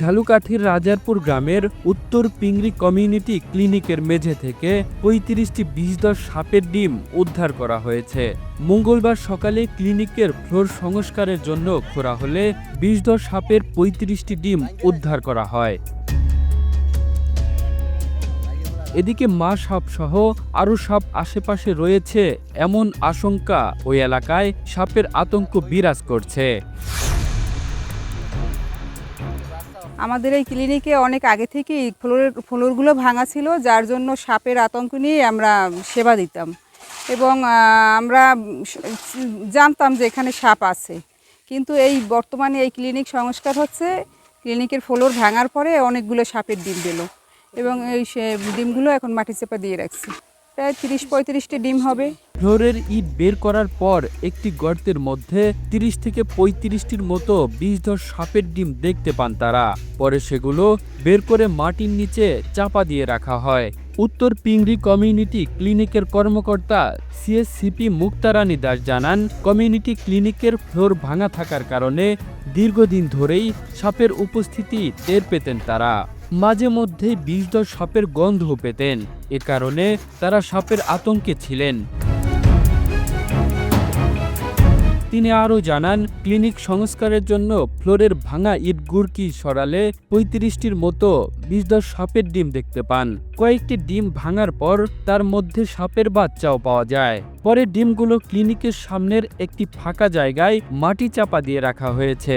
ঝালুকাঠির রাজারপুর গ্রামের উত্তর পিংরি কমিউনিটি ক্লিনিকের মেঝে থেকে পঁয়ত্রিশটি বিষধর সাপের ডিম উদ্ধার করা হয়েছে। মঙ্গলবার সকালে ক্লিনিকের ফ্লোর সংস্কারের জন্য খোঁড়া হলে বিষধর সাপের পঁয়ত্রিশটি ডিম উদ্ধার করা হয়। এদিকে মা সাপ সহ আরও সাপ আশেপাশে রয়েছে এমন আশঙ্কা ওই এলাকায় সাপের আতঙ্ক বিরাজ করছে। আমাদের এই ক্লিনিকে অনেক আগে থেকেই ফ্লোরের, ফ্লোরগুলো ভাঙা ছিল, যার জন্য সাপের আতঙ্ক নিয়ে আমরা সেবা দিতাম। এবং আমরা জানতাম যে এখানে সাপ আছে। কিন্তু এই বর্তমানে এই ক্লিনিক সংস্কার হচ্ছে। ক্লিনিকের ফ্লোর ভাঙার পরে অনেকগুলো সাপের ডিম দিল এবং এই সে- ডিমগুলো এখন মাটি চেপা দিয়ে রাখছি। প্রায় তিরিশ পঁয়ত্রিশটি ডিম হবে। ফ্লোরের ইট বের করার পর একটি গর্তের মধ্যে তিরিশ থেকে পঁয়ত্রিশটির মতো বিষধর সাপের ডিম দেখতে পান তারা। পরে সেগুলো বের করে মাটির নিচে চাপা দিয়ে রাখা হয়। উত্তর পিংরি কমিউনিটি ক্লিনিকের কর্মকর্তা সিএসসিপি মুক্তারানী দাস জানান, কমিউনিটি ক্লিনিকের ফ্লোর ভাঙা থাকার কারণে দীর্ঘদিন ধরেই সাপের উপস্থিতি টের পেতেন তারা। মাঝে মধ্যে বিষধর সাপের গন্ধ পেতেন। এ কারণে তারা সাপের আতঙ্কে ছিলেন। তিনি আরও জানান, ক্লিনিক সংস্কারের জন্য ফ্লোরের ভাঙা ইট গুড়কি সরালে পঁয়ত্রিশটির মতো বিষধর সাপের ডিম দেখতে পান। কয়েকটি ডিম ভাঙার পর তার মধ্যে সাপের বাচ্চাও পাওয়া যায়। পরে ডিমগুলো ক্লিনিকের সামনের একটি ফাঁকা জায়গায় মাটি চাপা দিয়ে রাখা হয়েছে।